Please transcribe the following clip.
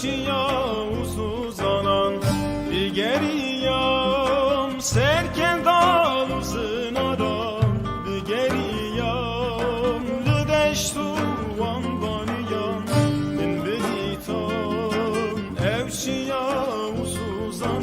karşıya uzanan bir geriyam serken dal uzuna da bir geriyam lüdeş tuvan baniyam din bir hitam evşiya uzuzan